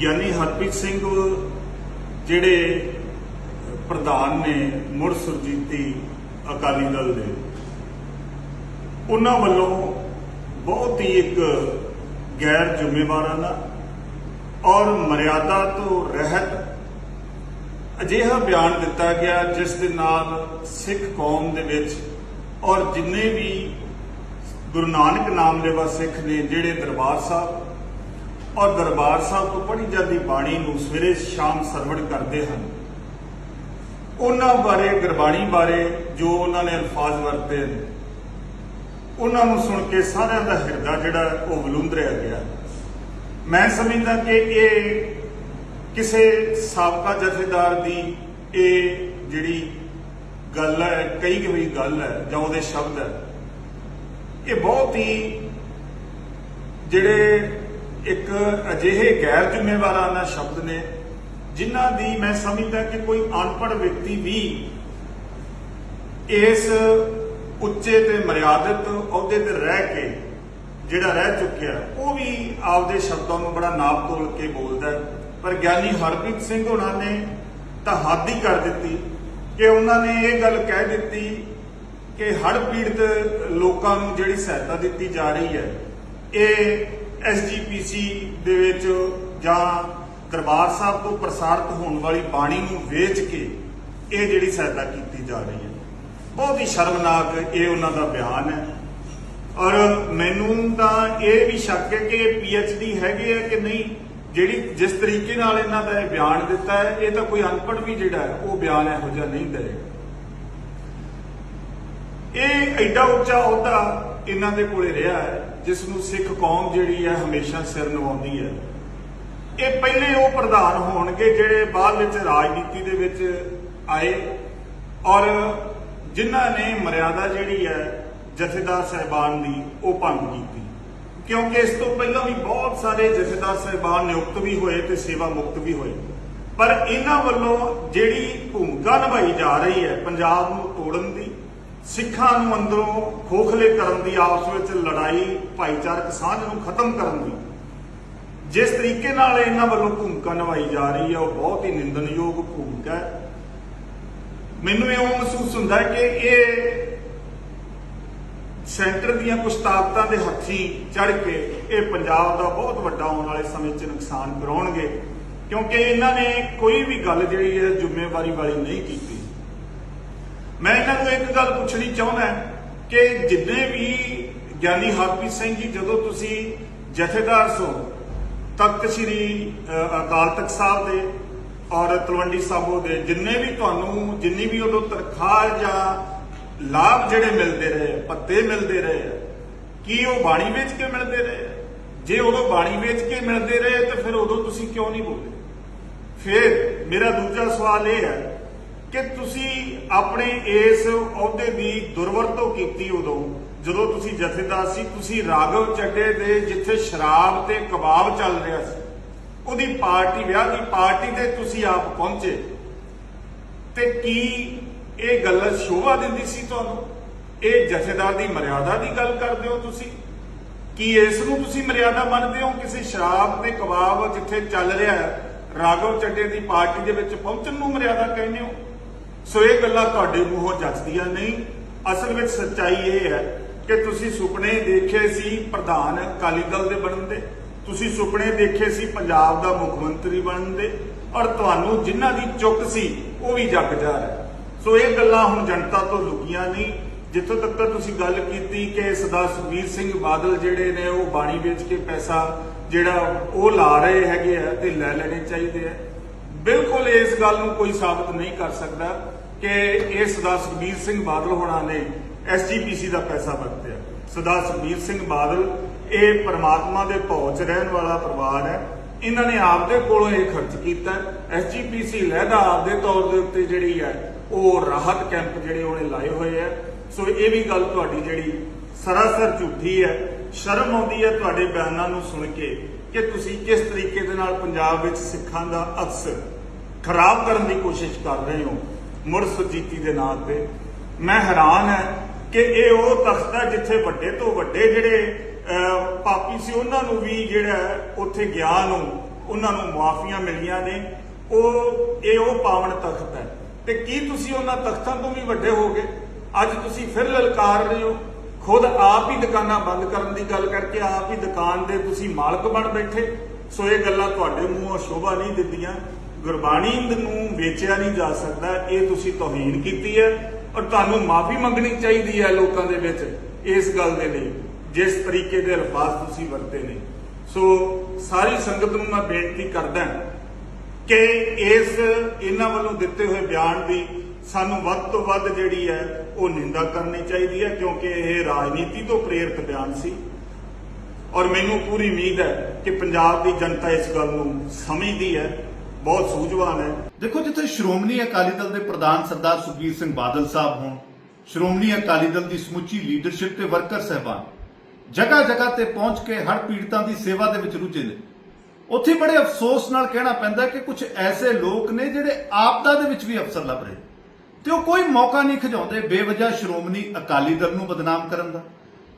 ਗਿਆਨੀ ਹਰਪ੍ਰੀਤ ਸਿੰਘ, ਜਿਹੜੇ ਪ੍ਰਧਾਨ ਨੇ ਮੁੜ ਸੁਰਜੀਤੀ ਅਕਾਲੀ ਦਲ ਦੇ, ਉਹਨਾਂ ਵੱਲੋਂ ਬਹੁਤ ਹੀ ਇੱਕ ਗੈਰ ਜ਼ਿੰਮੇਵਾਰਾਨਾ ਔਰ ਮਰਿਆਦਾ ਤੋਂ ਰਹਿਤ ਅਜਿਹਾ ਬਿਆਨ ਦਿੱਤਾ ਗਿਆ, ਜਿਸ ਦੇ ਨਾਲ ਸਿੱਖ ਕੌਮ ਦੇ ਵਿੱਚ ਔਰ ਜਿੰਨੇ ਵੀ ਗੁਰੂ ਨਾਨਕ ਨਾਮ ਲੈਵਾ ਸਿੱਖ ਨੇ, ਜਿਹੜੇ ਦਰਬਾਰ ਸਾਹਿਬ ਔਰ ਦਰਬਾਰ ਸਾਹਿਬ ਤੋਂ ਪੜ੍ਹੀ ਜਾਂਦੀ ਬਾਣੀ ਨੂੰ ਸਵੇਰੇ ਸ਼ਾਮ ਸਰਵਣ ਕਰਦੇ ਹਨ। ਉਹਨਾਂ ਬਾਰੇ, ਗੁਰਬਾਣੀ ਬਾਰੇ ਜੋ ਉਹਨਾਂ ਨੇ ਅਲਫਾਜ਼ ਵਰਤੇ ਨੇ, ਉਹਨਾਂ ਨੂੰ ਸੁਣ ਕੇ ਸਾਰਿਆਂ ਦਾ ਹਿਰਦਾ ਜਿਹੜਾ ਉਹ ਵਲੂੰਦਰਿਆ ਗਿਆ ਮੈਂ ਸਮਝਦਾ ਕਿ ਇਹ ਕਿਸੇ ਸਾਬਕਾ ਜਥੇਦਾਰ ਦੀ ਇਹ ਜਿਹੜੀ ਗੱਲ ਹੈ ਕਈ ਕਈ ਗੱਲ ਹੈ ਜਾਂ ਉਹਦੇ ਸ਼ਬਦ ਹੈ, ਇਹ ਬਹੁਤ ਹੀ ਜਿਹੜੇ ਇੱਕ ਅਜਿਹੇ ਗੈਰ ਜ਼ਿੰਮੇਵਾਰਾਨਾ ਸ਼ਬਦ ਨੇ ਜਿਨ੍ਹਾਂ ਦੀ ਮੈਂ ਸਮਝਦਾ ਕਿ ਕੋਈ ਅਨਪੜ੍ਹ ਵਿਅਕਤੀ ਵੀ ਇਸ ਉੱਚੇ ਤੇ ਮਰਿਆਦਿਤ ਅਹੁਦੇ ਤੇ ਰਹਿ ਕੇ ਜਿਹੜਾ ਰਹਿ ਚੁੱਕਿਆ, ਉਹ ਵੀ ਆਪਦੇ ਸ਼ਬਦਾਂ ਨੂੰ ਬੜਾ ਨਾਪ ਤੋਲ ਕੇ ਬੋਲਦਾ ਪਰ ਗਿਆਨੀ ਹਰਪ੍ਰੀਤ ਸਿੰਘ ਉਹਨਾਂ ਨੇ ਤਾਂ ਹੱਦ ਹੀ ਕਰ ਦਿੱਤੀ ਕਿ ਉਹਨਾਂ ਨੇ ਇਹ ਗੱਲ ਕਹਿ ਦਿੱਤੀ ਕਿ ਹੜ੍ਹ ਪੀੜਤ ਲੋਕਾਂ ਨੂੰ ਜਿਹੜੀ ਸਹਾਇਤਾ ਦਿੱਤੀ ਜਾ ਰਹੀ ਹੈ, ਇਹ ਐਸਜੀਪੀਸੀ ਦੇ ਵਿੱਚ ਜਾਂ ਦਰਬਾਰ ਸਾਹਿਬ ਤੋਂ ਪ੍ਰਸਾਰਿਤ ਹੋਣ ਵਾਲੀ ਬਾਣੀ ਨੂੰ ਵੇਚ ਕੇ ਇਹ ਜਿਹੜੀ ਸਹਾਇਤਾ ਕੀਤੀ ਜਾ ਰਹੀ ਹੈ। ਬਹੁਤ ਹੀ ਸ਼ਰਮਨਾਕ ਇਹ ਉਹਨਾਂ ਦਾ ਬਿਆਨ ਹੈ। ਔਰ ਮੈਨੂੰ ਤਾਂ ਇਹ ਵੀ ਸ਼ੱਕ ਹੈ ਕਿ ਇਹ ਪੀਐਚਡੀ ਹੈਗੇ ਆ ਕਿ ਨਹੀਂ? ਜਿਹੜੀ ਜਿਸ ਤਰੀਕੇ ਨਾਲ ਇਹਨਾਂ ਦਾ ਇਹ ਬਿਆਨ ਦਿੱਤਾ ਹੈ, ਇਹ ਤਾਂ ਕੋਈ ਅਨਪੜ੍ਹ ਵੀ ਜਿਹੜਾ ਹੈ, ਉਹ ਬਿਆਨ ਇਹੋ ਜਿਹਾ ਨਹੀਂ ਦੇਗਾ ਇਹ ਐਡਾ ਉੱਚਾ ਅਹੁਦਾ ਇਹਨਾਂ ਦੇ ਕੋਲੇ ਰਿਹਾ ਹੈ ਜਿਸ ਨੂੰ ਸਿੱਖ ਕੌਮ ਜਿਹੜੀ ਹੈ ਹਮੇਸ਼ਾ ਸਿਰ ਨਵਾਉਂਦੀ ਹੈ। ਇਹ ਪਹਿਲੇ ਉਹ ਪ੍ਰਧਾਨ ਹੋਣਗੇ ਜਿਹੜੇ ਬਾਅਦ ਵਿੱਚ ਰਾਜਨੀਤੀ ਦੇ ਵਿੱਚ ਆਏ ਔਰ ਜਿਨ੍ਹਾਂ ਨੇ ਮਰਿਆਦਾ ਜਿਹੜੀ ਹੈ ਜਥੇਦਾਰ ਸਹਿਬਾਨ ਦੀ ਉਹ ਭੰਗ ਕੀਤੀ। ਕਿਉਂਕਿ ਇਸ ਤੋਂ ਪਹਿਲਾਂ ਵੀ ਬਹੁਤ ਸਾਰੇ ਜਥੇਦਾਰ ਸਹਿਬਾਨ ਨਿਯੁਕਤ ਵੀ ਹੋਏ ਤੇ ਸੇਵਾ ਮੁਕਤ ਵੀ ਹੋਏ ਪਰ ਇਹਨਾਂ ਵੱਲੋਂ ਜਿਹੜੀ ਭੂਮਿਕਾ ਨਿਭਾਈ ਜਾ ਰਹੀ ਹੈ ਪੰਜਾਬ ਨੂੰ ਤੋੜਨ ਦੀ ਸਿੱਖਾਂ ਨੂੰ ਅੰਦਰੋਂ ਖੋਖਲੇ ਕਰਨ ਦੀ ਆਪਸ ਵਿੱਚ ਲੜਾਈ, ਭਾਈਚਾਰਕ ਸਾਂਝ ਨੂੰ ਖਤਮ ਕਰਨ ਦੀ। ਜਿਸ ਤਰੀਕੇ ਨਾਲ ਇਹਨਾਂ ਵੱਲੋਂ ਭੂਮਿਕਾ ਨਿਭਾਈ ਜਾ ਰਹੀ ਹੈ, ਉਹ ਬਹੁਤ ਹੀ ਨਿੰਦਣਯੋਗ ਭੂਮਿਕਾ ਹੈ। ਮੈਨੂੰ ਇਹ ਮਹਿਸੂਸ ਹੁੰਦਾ ਹੈ ਕਿ ਇਹ ਸੈਂਟਰ ਦੀਆਂ ਕੁਝ ਤਾਕਤਾਂ ਦੇ ਹੱਥੀਂ ਚੜ ਕੇ ਇਹ ਪੰਜਾਬ ਦਾ ਬਹੁਤ ਵੱਡਾ ਆਉਣ ਵਾਲੇ ਸਮੇਂ 'ਚ ਨੁਕਸਾਨ ਕਰਾਉਣਗੇ, ਕਿਉਂਕਿ ਇਹਨਾਂ ਨੇ ਕੋਈ ਵੀ ਗੱਲ ਜਿਹੜੀ ਹੈ, ਜ਼ਿੰਮੇਵਾਰੀ ਵਾਲੀ ਨਹੀਂ ਕੀਤੀ। ਮੈਂ ਇਹਨਾਂ ਨੂੰ ਇੱਕ ਗੱਲ ਪੁੱਛਣੀ ਚਾਹੁੰਦਾ ਕਿ ਜਿੰਨੇ ਵੀ ਗਿਆਨੀ ਹਰਪ੍ਰੀਤ ਸਿੰਘ ਜੀ ਜਦੋਂ ਤੁਸੀਂ ਜਥੇਦਾਰ ਸੋ, ਤਖਤ ਸ੍ਰੀ ਅਕਾਲ ਤਖਤ ਸਾਹਿਬ ਦੇ ਔਰ ਤਲਵੰਡੀ ਸਾਬੋ ਦੇ, ਜਿੰਨੇ ਵੀ ਤੁਹਾਨੂੰ, ਜਿੰਨੀ ਵੀ ਉਦੋਂ ਤਨਖਾਹ ਜਾਂ ਲਾਭ ਜਿਹੜੇ ਮਿਲਦੇ ਰਹੇ ਪੱਤੇ ਮਿਲਦੇ ਰਹੇ ਕੀ ਉਹ ਬਾਣੀ ਵੇਚ ਕੇ ਮਿਲਦੇ ਰਹੇ ਜੇ ਉਦੋਂ ਬਾਣੀ ਵੇਚ ਕੇ ਮਿਲਦੇ ਰਹੇ ਤਾਂ ਫਿਰ ਉਦੋਂ ਤੁਸੀਂ ਕਿਉਂ ਨਹੀਂ ਬੋਲੇ? ਫਿਰ ਮੇਰਾ ਦੂਜਾ ਸਵਾਲ ਇਹ ਹੈ ਕਿ ਤੁਸੀਂ ਆਪਣੇ ਇਸ ਅਹੁਦੇ ਦੀ ਦੁਰਵਰਤੋਂ ਕੀਤੀ ਉਦੋਂ, ਜਦੋਂ ਤੁਸੀਂ ਜਥੇਦਾਰ ਸੀ, ਤੁਸੀਂ ਰਾਘਵ ਚੱਡੇ ਦੇ ਜਿੱਥੇ ਸ਼ਰਾਬ ਤੇ ਕਬਾਬ ਚੱਲ ਰਿਹਾ ਸੀ, ਉਹਦੀ ਪਾਰਟੀ, ਵਿਆਹ ਦੀ ਪਾਰਟੀ ਤੇ ਤੁਸੀਂ ਆਪ ਪਹੁੰਚੇ। ਤੇ ਕੀ ਇਹ ਗੱਲ ਸ਼ੋਭਾ ਦਿੰਦੀ ਸੀ ਤੁਹਾਨੂੰ? ਇਹ ਜਥੇਦਾਰ ਦੀ ਮਰਿਆਦਾ ਦੀ ਗੱਲ ਕਰਦੇ ਹੋ ਤੁਸੀਂ? ਕੀ ਇਸ ਨੂੰ ਤੁਸੀਂ ਮਰਿਆਦਾ ਮੰਨਦੇ ਹੋ? ਕਿਸੇ ਸ਼ਰਾਬ ਤੇ ਕਬਾਬ ਜਿੱਥੇ ਚੱਲ ਰਿਹਾ ਹੈ, ਰਾਘਵ ਚੱਡੇ ਦੀ ਪਾਰਟੀ ਦੇ ਵਿੱਚ ਪਹੁੰਚਣ ਨੂੰ ਮਰਿਆਦਾ ਕਹਿੰਦੇ ਹੋ? ਸੋ ਇਹ ਗੱਲਾਂ ਤੁਹਾਡੇ ਮੂੰਹੋਂ ਜੱਜਦੀਆਂ ਨਹੀਂ। ਅਸਲ ਵਿੱਚ ਸੱਚਾਈ ਇਹ ਹੈ ਕਿ ਤੁਸੀਂ ਸੁਪਨੇ ਦੇਖੇ ਸੀ ਪ੍ਰਧਾਨ ਅਕਾਲੀ ਦਲ ਦੇ ਬਣਨ ਦੇ। ਤੁਸੀਂ ਸੁਪਨੇ ਦੇਖੇ ਸੀ ਪੰਜਾਬ ਦਾ ਮੁੱਖ ਮੰਤਰੀ ਬਣਨ ਦੇ। ਔਰ ਤੁਹਾਨੂੰ ਜਿਨ੍ਹਾਂ ਦੀ ਚੁੱਕ ਸੀ, ਉਹ ਵੀ ਜੱਗ ਜਾ ਰਿਹਾ। ਸੋ ਇਹ ਗੱਲਾਂ ਹੁਣ ਜਨਤਾ ਤੋਂ ਲੁਕੀਆਂ ਨਹੀਂ। ਜਿੱਥੋਂ ਤੱਕ ਤੁਸੀਂ ਗੱਲ ਕੀਤੀ ਕਿ ਸਰਦਾਰ ਸੁਖਬੀਰ ਸਿੰਘ ਬਾਦਲ ਜਿਹੜੇ ਨੇ, ਉਹ ਬਾਣੀ ਵੇਚ ਕੇ ਪੈਸਾ ਜਿਹੜਾ ਉਹ ਲਾ ਰਹੇ ਹੈਗੇ ਆ ਤੇ ਲੈ ਲੈਣੇ ਚਾਹੀਦੇ ਆ। ਬਿਲਕੁਲ ਇਸ ਗੱਲ ਨੂੰ ਕੋਈ ਸਾਬਤ ਨਹੀਂ ਕਰ ਸਕਦਾ ਕਿ ਇਹ ਸਰਦਾਰ ਸੁਖਬੀਰ ਸਿੰਘ ਬਾਦਲ ਹੋਣਾ ਨੇ ਐਸਜੀਪੀਸੀ ਦਾ ਪੈਸਾ ਵਰਤਿਆ। ਸਰਦਾਰ ਸੁਖਬੀਰ ਸਿੰਘ ਬਾਦਲ, ਇਹ ਪਰਮਾਤਮਾ ਦੇ ਭੌਚ ਰਹਿਣ ਵਾਲਾ ਪਰਿਵਾਰ ਹੈ। ਇਹਨਾਂ ਨੇ ਆਪਦੇ ਕੋਲੋਂ ਇਹ ਖਰਚ ਕੀਤਾ। ਐਸਜੀਪੀਸੀ ਲਹਿਦਾ ਆਪਦੇ ਤੌਰ ਦੇ ਉੱਤੇ ਜਿਹੜੀ ਹੈ, ਉਹ ਰਾਹਤ ਕੈਂਪ ਜਿਹੜੇ ਉਹਨੇ ਲਾਏ ਹੋਏ ਆ ਸੋ ਇਹ ਵੀ ਗੱਲ ਤੁਹਾਡੀ ਜਿਹੜੀ ਸਰਾਸਰ ਝੂਠੀ ਹੈ। ਸ਼ਰਮ ਆਉਂਦੀ ਹੈ ਤੁਹਾਡੇ ਬਿਆਨਾਂ ਨੂੰ ਸੁਣ ਕੇ ਕਿ ਤੁਸੀਂ ਕਿਸ ਤਰੀਕੇ ਦੇ ਨਾਲ ਪੰਜਾਬ ਵਿੱਚ ਸਿੱਖਾਂ ਦਾ ਅਕਸਰ ਖਰਾਬ ਕਰਨ ਦੀ ਕੋਸ਼ਿਸ਼ ਕਰ ਰਹੇ ਹੋ, ਮੁੜ ਸੁਰਜੀਤੀ ਦੇ ਨਾਂ ਤੇ। ਮੈਂ ਹੈਰਾਨ ਹੈ ਕਿ ਇਹ ਉਹ ਤਖਤ ਹੈ ਜਿੱਥੇ ਵੱਡੇ ਤੋਂ ਵੱਡੇ ਜਿਹੜੇ ਪਾਪੀ ਸੀ, ਉਹਨਾਂ ਨੂੰ ਵੀ ਜਿਹੜਾ ਉੱਥੇ ਗਿਆ ਨੂੰ, ਉਹਨਾਂ ਨੂੰ ਮੁਆਫੀਆਂ ਮਿਲੀਆਂ ਨੇ। ਉਹ, ਇਹ ਉਹ ਪਾਵਨ ਤਖਤ ਹੈ। ਤੇ ਕੀ ਤੁਸੀਂ ਉਹਨਾਂ ਤਖਤਾਂ ਤੋਂ ਵੀ ਵੱਡੇ ਹੋ ਗਏ? ਅੱਜ ਤੁਸੀਂ ਫਿਰ ਲਲਕਾਰ ਰਹੇ ਹੋ। ਖੁਦ ਆਪ ਹੀ ਦੁਕਾਨਾਂ ਬੰਦ ਕਰਨ ਦੀ ਗੱਲ ਕਰਕੇ ਆਪ ਹੀ ਦੁਕਾਨ ਦੇ ਤੁਸੀਂ ਮਾਲਕ ਬਣ ਬੈਠੇ। ਸੋ ਇਹ ਗੱਲਾਂ ਤੁਹਾਡੇ ਮੂੰਹੋਂ ਸ਼ੋਭਾ ਨਹੀਂ ਦਿੰਦੀਆਂ। ਗੁਰਬਾਣੀ ਨੂੰ ਵੇਚਿਆ ਨਹੀਂ ਜਾ ਸਕਦਾ। ਇਹ ਤੁਸੀਂ ਤੋਹੀਨ ਕੀਤੀ ਹੈ ਔਰ ਤੁਹਾਨੂੰ ਮਾਫੀ ਮੰਗਣੀ ਚਾਹੀਦੀ ਹੈ ਲੋਕਾਂ ਦੇ ਵਿੱਚ ਇਸ ਗੱਲ ਦੇ ਲਈ, ਜਿਸ ਤਰੀਕੇ ਦੇ ਅਲਫਾਜ਼ ਤੁਸੀਂ ਵਰਤੇ ਨੇ। ਸੋ ਸਾਰੀ ਸੰਗਤ ਨੂੰ ਮੈਂ ਬੇਨਤੀ ਕਰਦਾ ਕਿ ਇਸ ਇਹਨਾਂ ਵੱਲੋਂ ਦਿੱਤੇ ਹੋਏ ਬਿਆਨ ਦੀ ਸਾਨੂੰ ਵੱਧ ਤੋਂ ਵੱਧ ਜਿਹੜੀ ਹੈ ਉਹ ਨਿੰਦਾ ਕਰਨੀ ਚਾਹੀਦੀ ਹੈ, ਕਿਉਂਕਿ ਇਹ ਰਾਜਨੀਤੀ ਤੋਂ ਪ੍ਰੇਰਿਤ ਬਿਆਨ ਸੀ। ਔਰ ਮੈਨੂੰ ਪੂਰੀ ਉਮੀਦ ਹੈ ਕਿ ਪੰਜਾਬ ਦੀ ਜਨਤਾ ਇਸ ਗੱਲ ਨੂੰ ਸਮਝਦੀ ਹੈ, ਬਹੁਤ ਸੂਝਵਾਨ ਹੈ। ਦੇਖੋ, ਜਿੱਥੇ ਸ਼੍ਰੋਮਣੀ ਅਕਾਲੀ ਦਲ ਦੇ ਪ੍ਰਧਾਨ ਸਰਦਾਰ ਸੁਖਬੀਰ ਸਿੰਘ ਬਾਦਲ ਸਾਹਿਬ ਹੋਣ, ਸ਼੍ਰੋਮਣੀ ਅਕਾਲੀ ਦਲ ਦੀ ਸਮੁੱਚੀ ਲੀਡਰਸ਼ਿਪ ਤੇ ਵਰਕਰ ਸਹਿਬਾਨ ਜਗ੍ਹਾ ਜਗ੍ਹਾ ਤੇ ਪਹੁੰਚ ਕੇ ਹਰ ਪੀੜਤਾਂ ਦੀ ਸੇਵਾ ਦੇ ਵਿੱਚ ਰੁੱਝੇ ਨੇ। ਉੱਥੇ ਬੜੇ ਅਫਸੋਸ ਨਾਲ ਕਹਿਣਾ ਪੈਂਦਾ ਕਿ ਕੁਝ ਐਸੇ ਲੋਕ ਨੇ ਜਿਹੜੇ ਆਪਦਾ ਦੇ ਵਿੱਚ ਵੀ ਅਫਸਰ ਲੱਭ ਰਹੇ ਤੇ ਉਹ ਕੋਈ ਮੌਕਾ ਨਹੀਂ ਖਿਜਾਉਂਦੇ ਬੇਵਜ੍ਹਾ ਸ਼੍ਰੋਮਣੀ ਅਕਾਲੀ ਦਲ ਨੂੰ ਬਦਨਾਮ ਕਰਨ ਦਾ।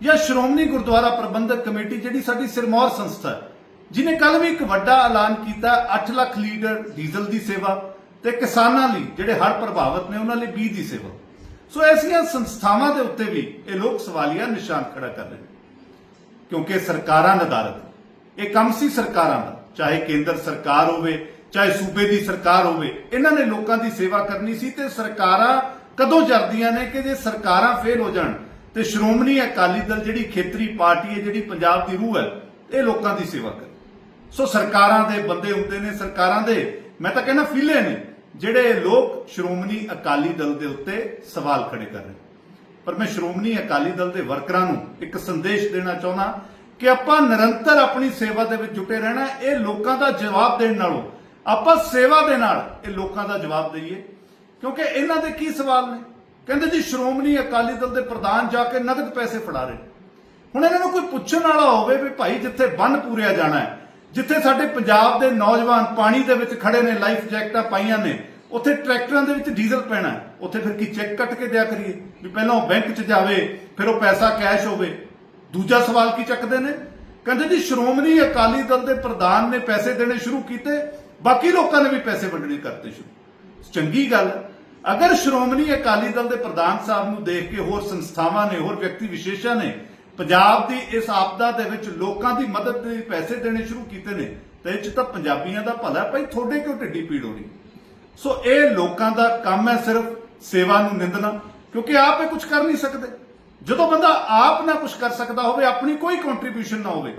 ਜਾਂ ਸ਼੍ਰੋਮਣੀ ਗੁਰਦੁਆਰਾ ਪ੍ਰਬੰਧਕ ਕਮੇਟੀ ਜਿਹੜੀ ਸਾਡੀ ਸਿਰਮੌਰ ਸੰਸਥਾ ਹੈ ਜਿਨੇ ਕੱਲ ਵੀ ਇੱਕ ਵੱਡਾ ਐਲਾਨ ਕੀਤਾ 8 ਲੱਖ ਲੀਟਰ ਡੀਜ਼ਲ ਦੀ ਸੇਵਾ ਤੇ ਕਿਸਾਨਾਂ ਲਈ, ਜਿਹੜੇ ਹੜ੍ਹ ਪ੍ਰਭਾਵਿਤ ਨੇ, ਉਹਨਾਂ ਲਈ ਬੀਜ ਦੀ ਸੇਵਾ। ਸੋ ਐਸੀਆਂ ਸੰਸਥਾਵਾਂ ਦੇ ਉੱਤੇ ਵੀ ਇਹ ਲੋਕ ਸਵਾਲੀਆ ਨਿਸ਼ਾਨ ਖੜਾ ਕਰ ਰਹੇ ਨੇ। ਕਿਉਂਕਿ ਸਰਕਾਰਾਂ ਨਦਾਰਤ ਇਹ ਕੰਮ ਸੀ ਸਰਕਾਰਾਂ ਦਾ, ਚਾਹੇ ਕੇਂਦਰ ਸਰਕਾਰ ਹੋਵੇ ਚਾਹੇ ਸੂਬੇ ਦੀ ਸਰਕਾਰ ਹੋਵੇ, ਇਹਨਾਂ ਨੇ ਲੋਕਾਂ ਦੀ ਸੇਵਾ ਕਰਨੀ ਸੀ ਤੇ ਸਰਕਾਰਾਂ ਕਦੋਂ ਜਰਦੀਆਂ ਨੇ ਕਿ ਜੇ ਸਰਕਾਰਾਂ ਫੇਲ ਹੋ ਜਾਣ, ਤੇ ਸ਼੍ਰੋਮਣੀ ਅਕਾਲੀ ਦਲ ਜਿਹੜੀ ਖੇਤਰੀ ਪਾਰਟੀ ਹੈ, ਜਿਹੜੀ ਪੰਜਾਬ ਦੀ ਰੂਹ ਹੈ, ਇਹ ਲੋਕਾਂ ਦੀ ਸੇਵਾ ਕਰੇ। ਸੋ ਸਰਕਾਰਾਂ ਦੇ ਬੰਦੇ ਹੁੰਦੇ ਨੇ, ਸਰਕਾਰਾਂ ਦੇ, ਮੈਂ ਤਾਂ ਕਹਿੰਦਾ ਫਿਲੇ ਨੇ, ਜਿਹੜੇ ਲੋਕ ਸ਼੍ਰੋਮਣੀ ਅਕਾਲੀ ਦਲ ਦੇ ਉੱਤੇ ਸਵਾਲ ਖੜੇ ਕਰ ਰਹੇ ਪਰ ਮੈਂ ਸ਼੍ਰੋਮਣੀ ਅਕਾਲੀ ਦਲ ਦੇ ਵਰਕਰਾਂ ਨੂੰ ਇੱਕ ਸੰਦੇਸ਼ ਦੇਣਾ ਚਾਹੁੰਦਾ ਕਿ ਆਪਾਂ ਨਿਰੰਤਰ ਆਪਣੀ ਸੇਵਾ ਦੇ ਵਿੱਚ ਜੁਟੇ ਰਹਿਣਾ, ਇਹ ਲੋਕਾਂ ਦਾ ਜਵਾਬ ਦੇਣ ਨਾਲੋਂ ਆਪਾਂ ਸੇਵਾ ਦੇ ਨਾਲ ਇਹ ਲੋਕਾਂ ਦਾ ਜਵਾਬ ਦਈਏ। ਕਿਉਂਕਿ ਇਹਨਾਂ ਦੇ ਕੀ ਸਵਾਲ ਨੇ? ਕਹਿੰਦੇ ਜੀ, ਸ਼੍ਰੋਮਣੀ ਅਕਾਲੀ ਦਲ ਦੇ ਪ੍ਰਧਾਨ ਜਾ ਕੇ ਨਗਦ ਪੈਸੇ ਫੜਾ ਰਹੇ ਹੁਣ ਇਹਨਾਂ ਨੂੰ ਕੋਈ ਪੁੱਛਣ ਵਾਲਾ ਹੋਵੇ ਵੀ ਭਾਈ ਜਿੱਥੇ ਬੰਨ ਪੂਰਿਆ ਜਾਣਾ ਹੈ, ਜਿੱਥੇ ਸਾਡੇ ਪੰਜਾਬ ਦੇ ਨੌਜਵਾਨ ਪਾਣੀ ਦੇ ਵਿੱਚ ਖੜੇ ਨੇ, ਲਾਈਫ ਜੈਕਟਾਂ ਪਾਈਆਂ ਨੇ, ਉੱਥੇ ਟਰੈਕਟਰਾਂ ਦੇ ਵਿੱਚ ਡੀਜ਼ਲ ਪੈਣਾ ਉੱਥੇ ਫਿਰ ਕੀ ਚੈੱਕ ਕੱਟ ਕੇ ਦਿਆ ਕਰੀਏ? ਵੀ ਪਹਿਲਾਂ ਉਹ ਬੈਂਕ 'ਚ ਜਾਵੇ, ਫਿਰ ਉਹ ਪੈਸਾ ਕੈਸ਼ ਹੋਵੇ। ਦੂਜਾ ਸਵਾਲ ਕੀ ਚੱਕਦੇ ਨੇ? ਕਹਿੰਦੇ ਜੀ, ਸ਼੍ਰੋਮਣੀ ਅਕਾਲੀ ਦਲ ਦੇ ਪ੍ਰਧਾਨ ਨੇ ਪੈਸੇ ਦੇਣੇ ਸ਼ੁਰੂ ਕੀਤੇ ਬਾਕੀ ਲੋਕਾਂ ਨੇ ਵੀ ਪੈਸੇ ਵੰਡਣੇ ਕਰਤੇ ਸ਼ੁਰੂ। ਚੰਗੀ ਗੱਲ ਅਗਰ ਸ਼੍ਰੋਮਣੀ ਅਕਾਲੀ ਦਲ ਦੇ ਪ੍ਰਧਾਨ ਸਾਹਿਬ ਨੂੰ ਦੇਖ ਕੇ ਹੋਰ ਸੰਸਥਾਵਾਂ ਨੇ, ਹੋਰ ਵਿਅਕਤੀ ਵਿਸ਼ੇਸ਼ਾਂ ਨੇ ਪੰਜਾਬ ਦੀ ਇਸ ਆਪਦਾ ਦੇ ਵਿੱਚ ਲੋਕਾਂ ਦੀ ਮਦਦ ਲਈ ਪੈਸੇ ਦੇਣੇ ਸ਼ੁਰੂ ਕੀਤੇ ਨੇ, ਤੇ ਇਹ ਚ ਤਾਂ ਪੰਜਾਬੀਆਂ ਦਾ ਭਲਾ ਭਾਈ, ਤੁਹਾਡੇ ਕਿਉਂ ਢਿੱਡੀ ਪੀੜ ਹੋਣੀ ਸੋ ਇਹ ਲੋਕਾਂ ਦਾ ਕੰਮ ਹੈ ਸਿਰਫ ਸੇਵਾ ਨੂੰ ਨਿੰਦਣਾ, ਕਿਉਂਕਿ ਆਪ ਇਹ ਕੁਝ ਕਰ ਨਹੀਂ ਸਕਦੇ। ਜਦੋਂ ਬੰਦਾ ਆਪ ਨਾ ਕੁਝ ਕਰ ਸਕਦਾ ਹੋਵੇ, ਆਪਣੀ ਕੋਈ ਕੰਟਰੀਬਿਊਸ਼ਨ ਨਾ ਹੋਵੇ,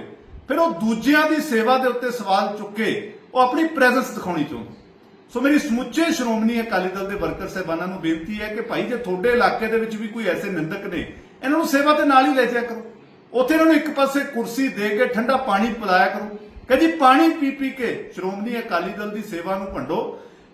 ਫਿਰ ਉਹ ਦੂਜਿਆਂ ਦੀ ਸੇਵਾ ਦੇ ਉੱਤੇ ਸਵਾਲ ਚੁੱਕੇ ਉਹ ਆਪਣੀ ਪ੍ਰੈਜ਼ੈਂਸ ਦਿਖਾਉਣੀ ਚਾਹੁੰਦੇ। ਸੋ ਮੇਰੀ ਸਮੁੱਚੇ ਸ਼੍ਰੋਮਣੀ ਅਕਾਲੀ ਦਲ ਦੇ ਵਰਕਰ ਸਹਿਬਾਨਾਂ ਨੂੰ ਬੇਨਤੀ ਹੈ ਕਿ ਭਾਈ ਜੇ ਤੁਹਾਡੇ ਇਲਾਕੇ ਦੇ ਵਿੱਚ ਵੀ ਕੋਈ ਐਸੇ ਨਿੰਦਕ ਨੇ, ਇਹਨਾਂ ਨੂੰ ਸੇਵਾ ਦੇ ਨਾਲ ਹੀ ਲੈ ਜਾਇਆ ਕਰੋ। ਉੱਥੇ ਇਹਨਾਂ ਨੂੰ ਇੱਕ ਪਾਸੇ ਕੁਰਸੀ ਦੇ ਕੇ ਠੰਡਾ ਪਾਣੀ ਪਿਲਾਇਆ ਕਰੋ। ਕਿ ਪਾਣੀ ਪੀ ਪੀ ਕੇ ਸ਼੍ਰੋਮਣੀ ਅਕਾਲੀ ਦਲ ਦੀ ਸੇਵਾ ਨੂੰ ਭੰਡੋ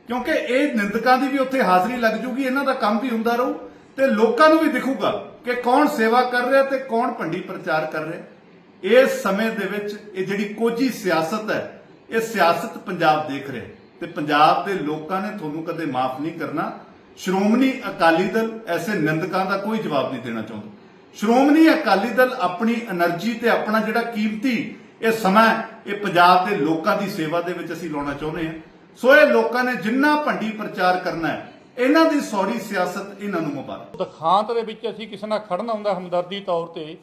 ਕਿਉਂਕਿ ਇਹ ਨਿੰਦਕਾਂ ਦੀ ਵੀ ਉੱਥੇ ਹਾਜ਼ਰੀ ਲੱਗ ਜੂਗੀ, ਇਹਨਾਂ ਦਾ ਕੰਮ ਵੀ ਹੁੰਦਾ ਰਹੂ ਤੇ ਲੋਕਾਂ ਨੂੰ ਵੀ ਦਿਖੂਗਾ ਕਿ ਕੌਣ ਸੇਵਾ ਕਰ ਰਿਹਾ ਤੇ ਕੌਣ ਭੰਡੀ ਪ੍ਰਚਾਰ ਕਰ ਰਿਹਾ। ਇਸ ਸਮੇਂ ਦੇ ਵਿੱਚ ਇਹ ਜਿਹੜੀ ਕੋਝੀ ਸਿਆਸਤ ਹੈ ਇਹ ਸਿਆਸਤ ਪੰਜਾਬ ਦੇਖ ਰਿਹਾ ਤੇ ਪੰਜਾਬ ਦੇ ਲੋਕਾਂ ਨੇ ਤੁਹਾਨੂੰ ਕਦੇ ਮਾਫ ਨਹੀਂ ਕਰਨਾ। ਸ਼੍ਰੋਮਣੀ ਅਕਾਲੀ ਦਲ ਐਸੇ ਨਿੰਦਕਾਂ ਦਾ ਕੋਈ ਜਵਾਬ ਨਹੀਂ ਦੇਣਾ ਚਾਹੁੰਦਾ। ਸ਼੍ਰੋਮਣੀ ਅਕਾਲੀ ਦਲ ਆਪਣੀ એનર્ਜੀ ਤੇ ਆਪਣਾ ਜਿਹੜਾ ਕੀਮਤੀ ਇਹ ਸਮਾਂ ਇਹ ਪੰਜਾਬ ਦੇ ਲੋਕਾਂ ਦੀ ਸੇਵਾ ਦੇ ਵਿੱਚ ਅਸੀਂ ਲਾਉਣਾ ਚਾਹੁੰਦੇ ਹਾਂ। ਸੋ ਇਹ ਲੋਕਾਂ ਨੇ ਜਿੰਨਾ ਭੰਡੀ ਪ੍ਰਚਾਰ ਕਰਨਾ ਹੈ, ਇਹਨਾਂ ਦੀ ਸੌਰੀ ਸਿਆਸਤ ਇਹਨਾਂ ਨੂੰ ਮੁਬਾਰਕ। ਦਖਾਂਤ ਦੇ ਵਿੱਚ ਅਸੀਂ ਕਿਸੇ ਨਾਲ ਖੜਨਾ ਹੁੰਦਾ ਹਮਦਰਦੀ ਤੌਰ ਤੇ,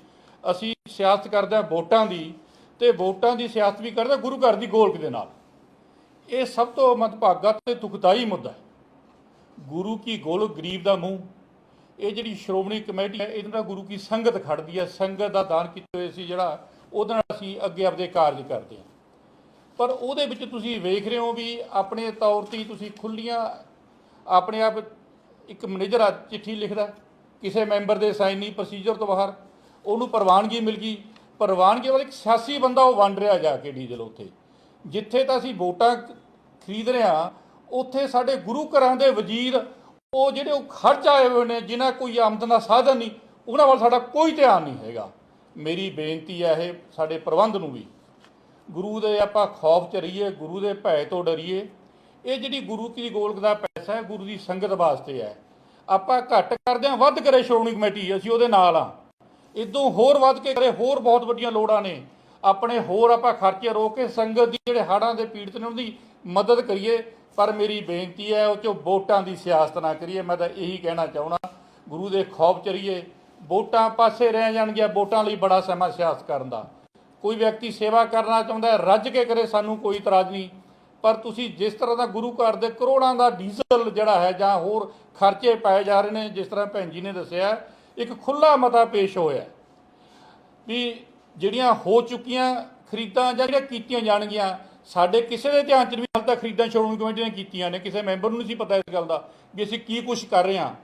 ਅਸੀਂ ਸਿਆਸਤ ਕਰਦੇ ਆ ਵੋਟਾਂ ਦੀ ਤੇ ਵੋਟਾਂ ਦੀ ਸਿਆਸਤ ਵੀ ਕਰਦਾ, ਗੁਰੂ ਘਰ ਦੀ ਗੋਲਕ ਦੇ ਨਾਲ। ਇਹ ਸਭ ਤੋਂ ਮਤਭਾਗਾ ਤੇ ਦੁਖਦਾਈ ਮੁੱਦਾ ਹੈ। ਗੁਰੂ ਕੀ ਗੋਲਕ, ਗਰੀਬ ਦਾ ਮੂੰਹ। ਇਹ ਜਿਹੜੀ ਸ਼੍ਰੋਮਣੀ ਕਮੇਟੀ ਹੈ, ਇਹਦੇ ਨਾਲ ਗੁਰੂ ਕੀ ਸੰਗਤ ਖੜਦੀ ਹੈ। ਸੰਗਤ ਦਾ ਦਾਨ ਕੀਤੇ ਹੋਏ ਸੀ ਜਿਹੜਾ, ਉਹਦੇ ਨਾਲ ਅਸੀਂ ਅੱਗੇ ਆਪਦੇ ਕਾਰਜ ਕਰਦੇ ਹਾਂ। ਪਰ ਉਹਦੇ ਵਿੱਚ ਤੁਸੀਂ ਵੇਖ ਰਹੇ ਹੋ ਵੀ ਆਪਣੇ ਤੌਰ ਤੇ ਤੁਸੀਂ ਖੁੱਲੀਆਂ ਆਪਣੇ ਆਪ ਇੱਕ ਮੈਨੇਜਰ ਆ, ਚਿੱਠੀ ਲਿਖਦਾ ਕਿਸੇ ਮੈਂਬਰ ਦੇ ਸਾਈਨ ਨਹੀਂ ਪ੍ਰੋਸੀਜਰ ਤੋਂ ਬਾਹਰ। ਉਹਨੂੰ ਪ੍ਰਵਾਨਗੀ ਮਿਲ ਗਈ। ਪ੍ਰਵਾਨਗੀ ਵਾਲਾ ਇੱਕ ਸਿਆਸੀ ਬੰਦਾ ਉਹ ਵੰਡ ਰਿਹਾ ਜਾ ਕੇ ਡੀਜ਼ਲ ਉੱਥੇ। ਜਿੱਥੇ ਤਾਂ ਅਸੀਂ ਵੋਟਾਂ ਖਰੀਦ ਰਹੇ ਹਾਂ, ਉੱਥੇ ਸਾਡੇ ਗੁਰੂ ਘਰਾਂ ਦੇ ਵਜ਼ੀਰ, ਉਹ ਜਿਹੜੇ ਉਹ ਖਰਚ ਆਏ ਹੋਏ ਨੇ, ਜਿਨ੍ਹਾਂ ਕੋਈ ਆਮਦਨ ਦਾ ਸਾਧਨ ਨਹੀਂ, ਉਹਨਾਂ ਵੱਲ ਸਾਡਾ ਕੋਈ ਧਿਆਨ ਨਹੀਂ ਹੈਗਾ। ਮੇਰੀ ਬੇਨਤੀ ਹੈ ਇਹ ਸਾਡੇ ਪ੍ਰਬੰਧ ਨੂੰ ਵੀ। ਗੁਰੂ ਦੇ ਆਪਾਂ ਖੌਫ ਚ ਰਹੀਏ, ਗੁਰੂ ਦੇ ਭੈ ਤੋਂ ਡਰੀਏ। ਇਹ ਜਿਹੜੀ ਗੁਰੂ ਕੀ ਗੋਲਕ ਦਾ ਪੈਸਾ ਹੈ, ਗੁਰੂ ਦੀ ਸੰਗਤ ਵਾਸਤੇ ਹੈ। ਆਪਾਂ ਘੱਟ ਕਰਦੇ ਹਾਂ, ਵੱਧ ਕਰੇ ਸ਼੍ਰੋਮਣੀ ਕਮੇਟੀ, ਅਸੀਂ ਉਹਦੇ ਨਾਲ ਆ ਇਦੋਂ ਹੋਰ ਵੱਧ ਕੇ ਕਰੇ, ਹੋਰ ਬਹੁਤ ਵੱਡੀਆਂ ਲੋੜਾਂ ਨੇ। ਆਪਣੇ ਹੋਰ ਆਪਾਂ ਖਰਚੇ ਰੋਕ ਕੇ ਸੰਗਤ ਦੀ ਜਿਹੜੇ ਹੜ੍ਹਾਂ ਦੇ ਪੀੜਤ ਨੇ ਉਹਦੀ ਮਦਦ ਕਰੀਏ। ਪਰ ਮੇਰੀ ਬੇਨਤੀ ਹੈ, ਉਹ ਚੋਂ ਵੋਟਾਂ ਦੀ ਸਿਆਸਤ ਨਾ ਕਰੀਏ। ਮੈਂ ਤਾਂ ਇਹੀ ਕਹਿਣਾ ਚਾਹਣਾ ਗੁਰੂ ਦੇ ਖੌਫ ਚਰੀਏ। ਵੋਟਾਂ ਪਾਸੇ ਰਹਿ ਜਾਣਗੀਆਂ, ਵੋਟਾਂ ਲਈ ਬੜਾ ਸਮਾਂ ਸਿਆਸਤ ਕਰਨ ਦਾ। ਕੋਈ ਵਿਅਕਤੀ ਸੇਵਾ ਕਰਨਾ ਚਾਹੁੰਦਾ ਹੈ, ਰੱਜ ਕੇ ਕਰੇ, ਸਾਨੂੰ ਕੋਈ ਇਤਰਾਜ਼ ਨਹੀਂ। ਪਰ ਤੁਸੀਂ ਜਿਸ ਤਰ੍ਹਾਂ ਦਾ ਗੁਰੂ ਘਰ ਦੇ ਕਰੋੜਾਂ ਦਾ ਡੀਜ਼ਲ ਜਿਹੜਾ ਹੈ, ਜਾਂ ਹੋਰ ਖਰਚੇ ਪਾਏ ਜਾ ਰਹੇ ਨੇ, ਜਿਸ ਤਰ੍ਹਾਂ ਭੈਣ ਜੀ ਨੇ ਦੱਸਿਆ ਇੱਕ ਖੁੱਲਾ ਮਤਾ ਪੇਸ਼ ਹੋਇਆ ਵੀ ਜਿਹੜੀਆਂ ਹੋ ਚੁੱਕੀਆਂ ਖਰੀਦਾਂ ਜਾਂ ਜਿਹੜੀਆਂ ਕੀਤੀਆਂ ਜਾਣਗੀਆਂ, ਸਾਡੇ ਕਿਸੇ ਦੇ ਧਿਆਨ 'ਚ ਨਹੀਂ ਹਾਲ ਤੱਕ ਖਰੀਦਾਂ ਸ਼੍ਰੋਮਣੀ ਕਮੇਟੀ ਨੇ ਕੀਤੀਆਂ ਨੇ, ਕਿਸੇ ਮੈਂਬਰ ਨੂੰ ਨਹੀਂ ਸੀ ਪਤਾ ਇਸ ਗੱਲ ਦਾ ਵੀ ਅਸੀਂ ਕੀ ਕੁਝ ਕਰ ਰਹੇ ਹਾਂ।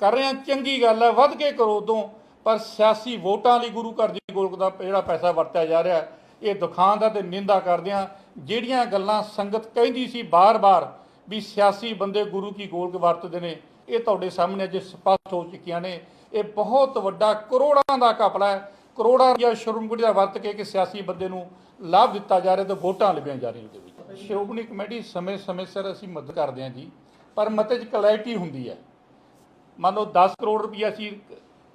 ਕਰ ਰਹੇ ਹਾਂ, ਚੰਗੀ ਗੱਲ ਹੈ, ਵੱਧ ਕੇ ਕਰੋ ਉਦੋਂ, ਪਰ ਸਿਆਸੀ ਵੋਟਾਂ ਲਈ ਗੁਰੂ ਘਰ ਦੀ ਗੋਲਕ ਦਾ ਜਿਹੜਾ ਪੈਸਾ ਵਰਤਿਆ ਜਾ ਰਿਹਾ ਇਹ ਦੁਖਾਂ ਦਾ ਤੇ ਨਿੰਦਾ ਕਰਦੇ ਹਾਂ। ਜਿਹੜੀਆਂ ਗੱਲਾਂ ਸੰਗਤ ਕਹਿੰਦੀ ਸੀ ਬਾਰ-ਬਾਰ ਵੀ ਸਿਆਸੀ ਬੰਦੇ ਗੁਰੂ ਕੀ ਗੋਲਕ ਵਰਤਦੇ ਨੇ, ਇਹ ਤੁਹਾਡੇ ਸਾਹਮਣੇ ਅੱਜ ਸਪਸ਼ਟ ਹੋ ਚੁੱਕੀਆਂ ਨੇ। ਇਹ ਬਹੁਤ ਵੱਡਾ ਕਰੋੜਾਂ ਦਾ ਘਪਲਾ ਹੈ। ਕਰੋੜਾਂ ਰੁਪਇਆ ਸ਼੍ਰੋਮਣੀ ਦਾ ਵਰਤ ਕੇ ਕਿ ਸਿਆਸੀ ਬੰਦੇ ਨੂੰ ਲਾਭ ਦਿੱਤਾ ਜਾ ਰਿਹਾ ਤੇ ਵੋਟਾਂ ਲਵੀਆਂ ਜਾ ਰਹੀਆਂ ਉਹਦੇ ਵਿੱਚ। ਸ਼੍ਰੋਮਣੀ ਕਮੇਟੀ ਸਮੇਂ-ਸਮੇਂ ਸਿਰ ਅਸੀਂ ਮਦਦ ਕਰਦੇ ਹਾਂ ਜੀ, ਪਰ ਮਤੇ 'ਚ ਕਲੈਰਿਟੀ ਹੁੰਦੀ ਹੈ। ਮੰਨ ਲਓ 10 ਕਰੋੜ ਰੁਪਈਆ ਅਸੀਂ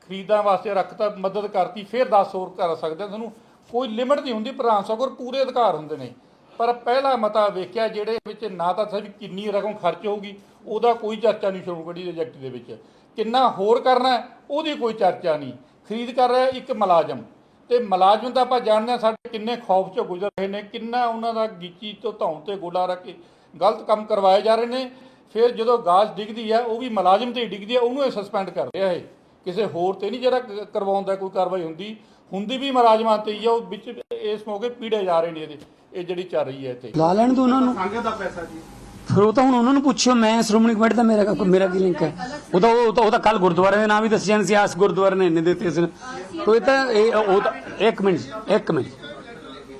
ਖਰੀਦਾਂ ਵਾਸਤੇ ਰੱਖਤਾ, ਮਦਦ ਕਰਤੀ, ਫਿਰ 10 ਹੋਰ ਕਰ ਸਕਦੇ ਹਾਂ। ਤੁਹਾਨੂੰ ਕੋਈ ਲਿਮਿਟ ਨਹੀਂ ਹੁੰਦੀ, ਪ੍ਰਧਾਨ ਸਗੋਰ ਪੂਰੇ ਅਧਿਕਾਰ ਹੁੰਦੇ ਨੇ। ਪਰ ਪਹਿਲਾ ਮਤਾ ਵੇਖਿਆ ਜਿਹੜੇ ਵਿੱਚ ਨਾ ਤਾਂ ਸਹੀ ਕਿੰਨੀ ਰਕਮ ਖਰਚ ਹੋਊਗੀ, ਉਹਦਾ ਕੋਈ ਚਰਚਾ ਨਹੀਂ ਸ਼੍ਰੋਮਣੀ ਕਮੇਟੀ ਦੇ ਦੇ ਵਿੱਚ। ਕਿੰਨਾ ਹੋਰ ਕਰਨਾ ਉਹਦੀ ਕੋਈ ਚਰਚਾ ਨਹੀਂ। ਖਰੀਦ ਕਰ ਰਿਹਾ ਇੱਕ ਮੁਲਾਜ਼ਮ। ਤੇ ਮੁਲਾਜ਼ਮ ਤਾਂ ਆਪਾਂ ਜਾਣਦੇ ਹਾਂ ਸਾਡੇ ਕਿੰਨੇ ਖੌਫ ਚੋਂ ਗੁਜ਼ਰ ਰਹੇ ਨੇ ਕਿੰਨਾ ਉਹਨਾਂ ਦਾ ਗੀਚੀ ਤੋਂ ਧੌਣ ਤੇ ਗੋਲਾ ਰੱਖ ਕੇ ਗਲਤ ਕੰਮ ਕਰਵਾਏ ਜਾ ਰਹੇ ਨੇ। ਫਿਰ ਜਦੋਂ ਗਾਜ ਡਿੱਗਦੀ ਹੈ ਉਹ ਵੀ ਮੁਲਾਜ਼ਮ ਤੇ ਹੀ ਡਿੱਗਦੀ ਹੈ ਉਹਨੂੰ ਇਹ ਸਸਪੈਂਡ ਕਰ ਰਿਹਾ ਇਹ। ਕਿਸੇ ਹੋਰ ਤੇ ਨਹੀਂ ਜਿਹੜਾ ਕਰਵਾਉਂਦਾ ਕੋਈ ਕਾਰਵਾਈ ਹੁੰਦੀ। ਹੁੰਦੀ ਵੀ ਮੁਲਾਜ਼ਮਾਂ ਤੇ ਹੀ ਆ ਉਹ ਵਿੱਚ ਇਸ ਮੌਕੇ ਪੀੜੇ ਜਾ ਰਹੇ ਨੇ ਇਹਦੇ। ਇਹ ਜਿਹੜੀ ਚੱਲ ਰਹੀ ਹੈ ਇੱਥੇ। ਲਾ ਲੈਣ ਦੋ ਉਹਨਾਂ ਨੂੰ। ਸੰਗਤ ਦਾ ਪੈਸਾ ਜੀ। ਫਿਰ ਉਹ ਤਾਂ ਹੁਣ ਉਹਨਾਂ ਨੂੰ ਪੁੱਛਿਓ, ਮੈਂ ਸ਼੍ਰੋਮਣੀ ਕਮੇਟੀ ਦਾ ਮੇਰਾ ਮੇਰਾ ਕੀ ਲਿੰਕ ਹੈ? ਉਹ ਤਾਂ ਉਹ ਤਾਂ ਉਹ ਤਾਂ ਕੱਲ ਗੁਰਦੁਆਰੇ ਦੇ ਨਾਮ ਵੀ ਦੱਸਿਆ ਸੀ, ਆਸ ਗੁਰਦੁਆਰੇ ਨੇ ਇੰਨੇ ਦਿੱਤੇ ਸੀ ਕੋਈ ਤਾਂ ਇਹ ਉਹ ਤਾਂ, ਇੱਕ ਮਿੰਟ ਇੱਕ ਮਿੰਟ।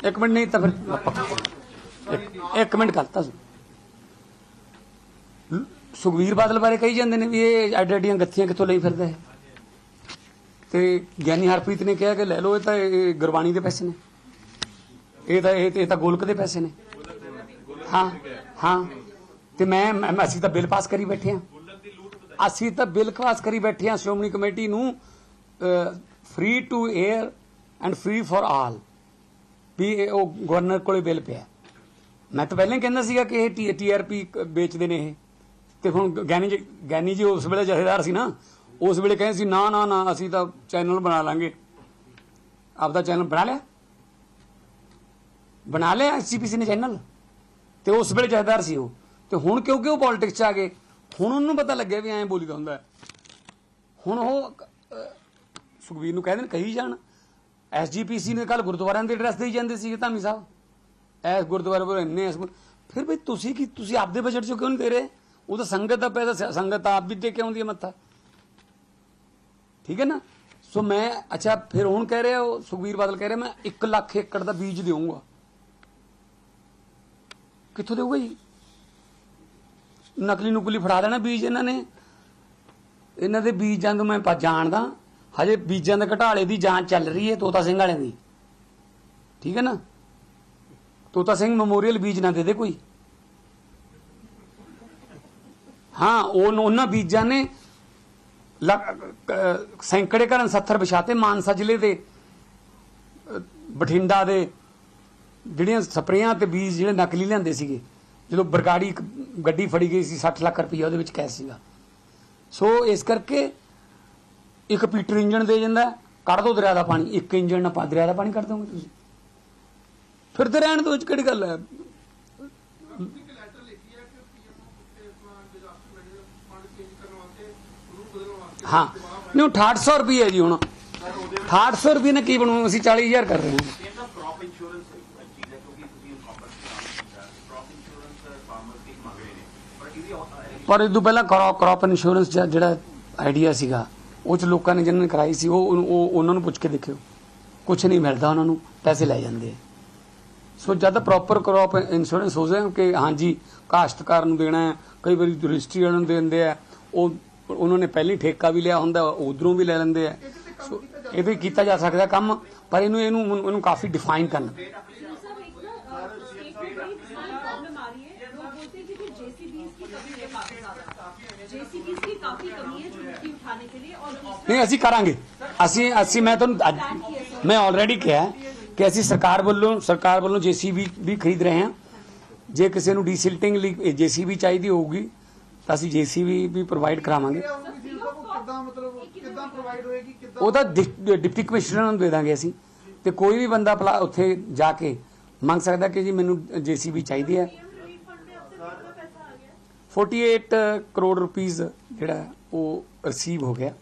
ਇੱਕ ਮਿੰਟ ਨਹੀਂ ਤਾਂ ਫਿਰ ਇੱਕ- ਮਿੰਟ ਕਰਤਾ ਸੀ। ਹਮ? ਸੁਖਬੀਰ ਬਾਦਲ ਬਾਰੇ ਕਹੀ ਜਾਂਦੇ ਨੇ ਵੀ ਇਹ ਐਡ ਗੱਥੀਆਂ ਕਿੱਥੋਂ ਲਈ ਫਿਰਦਾ ਹੈ ਤੇ ਗਿਆਨੀ ਹਰਪ੍ਰੀਤ ਨੇ ਕਿਹਾ ਕਿ ਲੈ ਲਓ, ਇਹ ਤਾਂ ਇਹ ਗੁਰਬਾਣੀ ਦੇ ਪੈਸੇ ਨੇ। ਇਹ ਤਾਂ ਇਹ ਤਾਂ ਗੋਲਕ ਦੇ ਪੈਸੇ ਨੇ। ਹਾਂ ਹਾਂ। ਤੇ ਮੈਂ, ਮੈਂ- ਅਸੀਂ ਤਾਂ ਬਿੱਲ ਪਾਸ ਕਰੀ ਬੈਠੇ ਹਾਂ। ਅਸੀਂ ਤਾਂ ਬਿੱਲ ਪਾਸ ਕਰੀ ਬੈਠੇ ਹਾਂ ਸ਼੍ਰੋਮਣੀ ਕਮੇਟੀ ਨੂੰ free to air and free for all ਵੀ ਇਹ ਉਹ ਗਵਰਨਰ ਕੋਲੇ ਬਿੱਲ ਪਿਆ। ਮੈਂ ਤਾਂ ਪਹਿਲਾਂ ਹੀ ਕਹਿੰਦਾ ਸੀਗਾ ਕਿ ਇਹ ਟੀਆਰਪੀ ਵੇਚਦੇ ਨੇ ਇਹ। ਤੇ ਹੁਣ ਗਿਆਨੀ ਜੀ ਗਿਆਨੀ ਜੀ ਉਸ ਵੇਲੇ ਜਥੇਦਾਰ ਸੀ ਨਾ, ਉਸ ਵੇਲੇ ਕਹਿੰਦੇ ਸੀ, ਨਾ ਨਾ ਨਾ, ਅਸੀਂ ਤਾਂ ਚੈਨਲ ਬਣਾ ਲਾਂਗੇ। ਆਪਦਾ ਚੈਨਲ ਬਣਾ ਲਿਆ। ਬਣਾ ਲਿਆ ਐਸਜੀਪੀਸੀ ਨੇ ਚੈਨਲ। ਤੇ ਉਸ ਵੇਲੇ ਜਥੇਦਾਰ ਸੀ ਉਹ। ਤੇ ਹੁਣ ਕਿਉਂਕਿ ਉਹ ਪੋਲਿਟਿਕਸ ਚ ਆ ਗਏ? ਹੁਣ ਉਹਨੂੰ ਪਤਾ ਲੱਗਿਆ ਵੀ ਐਂ ਬੋਲੀਦਾ ਹੁੰਦਾ। ਹੁਣ ਉਹ ਅਹ, ਸੁਖਬੀਰ ਨੂੰ ਕਹਿੰਦੇ ਨੇ ਕਹੀ ਜਾਣ। ਐਸਜੀਪੀਸੀ ਨੇ ਕੱਲ ਗੁਰਦੁਆਰਿਆਂ ਦੇ ਐਡਰੈਸ ਦੇਈ ਜਾਂਦੇ ਸੀਗੇ ਧਾਮੀ ਸਾਹਿਬ। ਐਸ ਗੁਰਦੁਆਰੇ ਪਰ ਇੰਨੇ ਫਿਰ ਵੀ ਤੁਸੀਂ ਕੀ ਤੁਸੀਂ ਆਪਦੇ ਬਜਟ ਚੋਂ ਕਿਉਂ ਨਹੀਂ ਦੇ ਰਹੇ? ਉਹ ਤਾਂ ਸੰਗਤ ਦਾ ਪੈਸਾ ਸ- ਸੰਗਤ ਆਪ ਵੀ ਦੇ ਕੇ ਆਉਂਦੀ ਹੈ ਮੱਥਾ। ਠੀਕ ਹੈ ਨਾ? ਸੋ ਮੈਂ ਅੱਛਾ ਫਿਰ ਹੁਣ ਕਹਿ ਰਿਹਾ ਉਹ ਸੁਖਬੀਰ ਬਾਦਲ ਕਹਿ ਰਿਹਾ ਮੈਂ 1 ਲੱਖ ਏਕੜ ਦਾ ਬੀਜ ਦੇਵਾਂਗਾ ਕਿੱਥੋਂ ਦੇਊਗਾ ਜੀ? ਨਕਲੀ ਨੁਕਲੀ ਫੜਾ ਦੇਣਾ ਬੀਜ ਇਹਨਾਂ ਨੇ। ਇਹਨਾਂ ਦੇ ਬੀਜਾਂ ਤੋਂ ਮੈਂ ਜਾਣਦਾ। ਹਜੇ ਬੀਜਾਂ ਦੇ ਘਟਾਲੇ ਦੀ ਜਾਂਚ ਚੱਲ ਰਹੀ ਹੈ ਤੋਤਾ ਸਿੰਘ ਵਾਲਿਆਂ ਦੀ। ਠੀਕ ਹੈ ਨਾ? ਤੋਤਾ ਸਿੰਘ ਮੈਮੋਰੀਅਲ ਬੀਜ ਨਾ ਦੇ ਦੇ ਕੋਈ। ਹਾਂ, ਉਹ ਉਹਨਾਂ ਬੀਜਾਂ ਨੇ ਲੱਖ- ਅਹ ਸੈਂਕੜੇ ਘਰਾਂ 70 ਵਿਛਾਤੇ ਮਾਨਸਾ ਜ਼ਿਲ੍ਹੇ ਦੇ ਬਠਿੰਡਾ ਦੇ, ਜਿਹੜੀਆਂ ਸਪਰੇਆਂ ਤੇ ਬੀਜ ਜਿਹੜੇ ਨਕਲੀ ਲਿਆਂਦੇ ਸੀਗੇ। ਜਦੋਂ ਬਰਗਾੜੀ ਇੱਕ ਗੱਡੀ ਫੜੀ ਗਈ ਸੀ 60 ਲੱਖ ਰੁਪਈਆ ਉਹਦੇ ਵਿੱਚ ਕੈਸ਼ ਸੀਗਾ। ਸੋ ਇਸ ਕਰਕੇ ਇੱਕ ਪੀਟਰ ਇੰਜਣ ਦੇ ਜਾਂਦਾ ਕੱਢ ਦੋ ਦਰਿਆ ਦਾ ਪਾਣੀ, ਇੱਕ ਇੰਜਣ ਨਾਲ ਪਾ, ਦਰਿਆ ਦਾ ਪਾਣੀ ਕੱਢ ਦੋਗੇ ਤੁਸੀਂ। ਫਿਰ ਤੇ ਰਹਿਣ ਦੋ 'ਚ ਕਿਹੜੀ ਗੱਲ ਹੈ? ਹਾਂ, ਨਹੀਂ 6800 ਰੁਪਏ ਜੀ ਹੁਣ। 6800 ਰੁਪਏ ਨਾਲ ਕੀ ਬਣੂ ਅਸੀਂ 40000 ਕਰ ਰਹੇ ਹਾਂ ਇਹ ਤਾਂ ਕ੍ਰੌਪ ਇੰਸ਼ੋਰੈਂਸ ਚੀਜ਼ ਹੈ ਕਿਉਂਕਿ ਤੁਸੀਂ ਕਾਪਰ ਕ੍ਰੌਪ ਇੰਸ਼ੋਰੈਂਸ ਫਾਰਮਰ ਦੀ ਮੰਗ ਰਹੇ ਨੇ ਪਰ ਇਹਦੀ au- ਪਰ ਇਹ ਤੋਂ ਪਹਿਲਾਂ ਕ੍ਰੌਪ ਇੰਸ਼ੋਰੈਂਸ ਜਿਹੜਾ ਆਈਡੀਆ ਸੀਗਾ, ਉਹ ਚ ਲੋਕਾਂ ਨੇ ਜਿਹਨਾਂ ਨੇ ਕਰਾਈ ਸੀ, ਉਹ ਉਹ ਉਹਨਾਂ ਨੂੰ ਪੁੱਛ ਕੇ ਦੇਖਿਓ। ਕੁਝ ਨਹੀਂ ਮਿਲਦਾ ਉਹਨਾਂ ਨੂੰ, ਪੈਸੇ ਲੈ ਜਾਂਦੇ ਆ। ਸੋ ਜਦ ਪ੍ਰੋਪਰ ਕ੍ਰੌਪ ਇੰਸ਼ੋਰੈਂਸ ਹੋ ਜਾਏ, ਕਿ ਹਾਂਜੀ, ਕਾਸ਼ਤਕਾਰ ਨੂੰ ਦੇਣਾ ਹੈ, ਕਈ ਵਾਰੀ ਰਜਿਸਟਰੀ ਵਾਲਿਆਂ ਨੂੰ ਦਿੰਦੇ ਆ, ਉਹ ਉਹਨਾਂ ਨੇ ਪਹਿਲੀ ਠੇਕਾ ਵੀ ਲਿਆ ਹੁੰਦਾ, ਉਧਰੋਂ ਵੀ ਲੈ ਲੈਂਦੇ ਆ। ਸੋ ਇਹ ਵੀ ਕੀਤਾ ਜਾ ਸਕਦਾ ਕੰਮ, ਪਰ ਇਹਨੂੰ ਇਹਨੂੰ ਇਹਨੂੰ ਕਾਫੀ ਡਿਫਾਈਨ ਕਰਨਾ। ਨਹੀਂ, ਅਸੀਂ ਕਰਾਂਗੇ। ਅਸੀਂ ਅਸੀਂ ਮੈਂ ਤੁਹਾਨੂੰ ਅੱਜ- ਮੈਂ ਆਲਰੇਡੀ ਕਿਹਾ ਕਿ ਅਸੀਂ ਸਰਕਾਰ ਵੱਲੋਂ ਸਰਕਾਰ ਵੱਲੋਂ ਜੀਸੀਬੀ ਵੀ ਖਰੀਦ ਰਹੇ ਹਾਂ। ਜੇ ਕਿਸੇ ਨੂੰ ਡੀਸਿਲਟਿੰਗ ਲਈ ਜੀਸੀਬੀ ਚਾਹੀਦੀ ਹੋਊਗੀ, ਤਾਂ ਅਸੀਂ ਜੀਸੀਬੀ ਵੀ ਪ੍ਰੋਵਾਈਡ ਕਰਾਵਾਂਗੇ। ਉਹ ਤਾਂ ਕਿੱਦਾਂ ਡਿਪਟੀ ਕਮਿਸ਼ਨਰ ਨੂੰ ਦੇ ਦਾਂਗੇ ਅਸੀਂ। ਤੇ ਕੋਈ ਵੀ ਬੰਦਾ ਭਲਾ ਉੱਥੇ ਜਾ ਕੇ ਮੰਗ ਸਕਦਾ ਕਿ ਜੀ ਮੈਨੂੰ ਜੀਸੀਬੀ ਚਾਹੀਦੀ ਹੈ। 48 ਕਰੋੜ ਰੁਪੀਸ ਜਿਹੜਾ ਉਹ ਰਿਸੀਵ ਹੋ ਗਿਆ।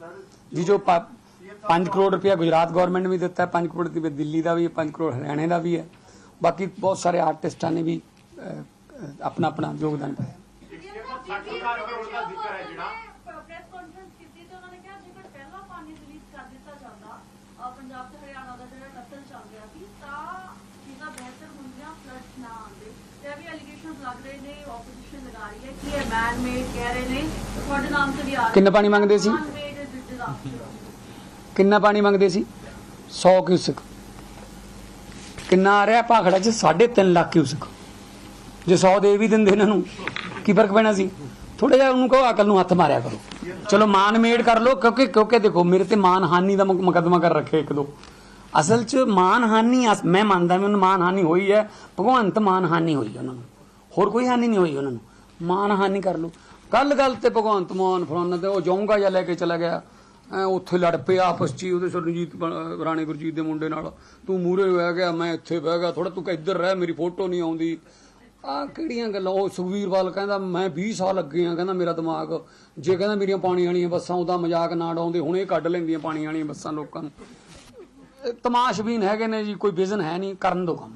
ਜੀ, ਜੋ 5 ਕਰੋੜ ਰੁਪਇਆ ਗੁਜਰਾਤ ਗਵਰਨਮੈਂਟ ਨੇ ਵੀ ਦਿੱਤਾ 5 ਕਰੋੜ ਰੁਪਇਆ ਦਿੱਲੀ ਦਾ ਵੀ 5 ਕਰੋੜ ਹਰਿਆਣੇ ਦਾ ਵੀ ਹੈ ਬਾਕੀ ਬਹੁਤ ਸਾਰੇ ਆਰਟਿਸਟਾਂ ਨੇ ਵੀ ਆਪਣਾ ਆਪਣਾ ਯੋਗਦਾਨ ਪਾਇਆ ਪ੍ਰੈਸ ਕਿੰਨਾ ਪਾਣੀ ਮੰਗਦੇ ਸੀ? ਕਿੰਨਾ ਪਾਣੀ ਮੰਗਦੇ ਸੀ? 100 ਕਿਊਸਕ। ਕਿੰਨਾ ਆ ਰਿਹਾ ਭਾਖੜਾ ਚ? 3.5 ਲੱਖ ਕਿਊਸਕ। ਜੇ 100 ਦੇ ਵੀ ਦਿੰਦੇ ਇਹਨਾਂ ਨੂੰ, ਕੀ ਫ਼ਰਕ ਪੈਣਾ ਸੀ? ਥੋੜਾ ਜਿਹਾ ਉਹਨੂੰ ਕਹੋ, ਅਕਲ ਨੂੰ ਹੱਥ ਮਾਰਿਆ ਕਰੋ। ਚਲੋ, ਮਾਨ ਮੇੜ ਕਰ ਲੋ ਕਿਉਂਕਿ ਕਿਉਂਕਿ ਦੇਖੋ, ਮੇਰੇ ਤੇ ਮਾਨ ਹਾਨੀ ਦਾ ਮੁਕ- ਮੁਕੱਦਮਾ ਕਰ ਰੱਖੇ ਇੱਕ ਦੋ। ਅਸਲ ਚ ਮਾਨ ਹਾਨੀ, ਅਸ- ਮੈਂ ਮੰਨਦਾ ਮੈਨੂੰ ਮਾਨ ਹਾਨੀ ਹੋਈ ਹੈ। ਭਗਵੰਤ ਮਾਨ ਹਾਨੀ ਹੋਈ ਉਹਨਾਂ ਨੂੰ। ਹੋਰ ਕੋਈ ਹਾਨੀ ਨਹੀਂ ਹੋਈ ਉਹਨਾਂ ਨੂੰ। ਮਾਨ ਹਾਨੀ ਕਰ ਲੋ ਕੱਲ ਗੱਲ ਤੇ ਭਗਵੰਤ ਮਾਨ ਫਲਾਣਾ ਤੇ ਉਹ ਜਾਊਂਗਾ ਜਾਂ ਲੈ ਕੇ ਚਲਾ ਗਿਆ। ਉੱਥੇ ਲੜ ਪਏ ਆਪਸ ਚ ਹੀ, ਉਹਦੇ ਸਰਨਜੀਤ ਬ- ਰਾਣੇ ਗੁਰਜੀਤ ਦੇ ਮੁੰਡੇ ਨਾਲ। ਤੂੰ ਮੂਰੇ ਬਹਿ ਗਿਆ, ਮੈਂ ਇੱਥੇ ਬਹਿ ਗਿਆ ਥੋੜਾ ਤੂੰ ਇੱਧਰ ਰਹਿ, ਮੇਰੀ ਫੋਟੋ ਨਹੀਂ ਆਉਂਦੀ। ਆ ਕਿਹੜੀਆਂ ਗੱਲਾਂ? ਉਹ ਸੁਖਵੀਰਵਾਲ ਕਹਿੰਦਾ, ਮੈਂ 20 ਸਾਲ ਅੱਗੇ ਆ, ਕਹਿੰਦਾ ਮੇਰਾ ਦਿਮਾਗ। ਜੇ ਕਹਿੰਦਾ ਮੇਰੀਆਂ ਪਾਣੀ ਵਾਲੀਆਂ ਬੱਸਾਂ, ਉਹਦਾ ਮਜ਼ਾਕ ਨਾ ਡਾਉਂਦੇ ਹੁਣੇ ਕੱਢ ਲੈਂਦੀਆਂ ਪਾਣੀ ਵਾਲੀਆਂ ਬੱਸਾਂ ਲੋਕਾਂ ਨੂੰ। ਇਹ ਤਮਾਸ਼ਬੀਨ ਹੈਗੇ ਨੇ ਜੀ, ਕੋਈ ਵਿਜ਼ਨ ਹੈ ਨਹੀਂ, ਕਰਨ ਦੋ ਕੰਮ।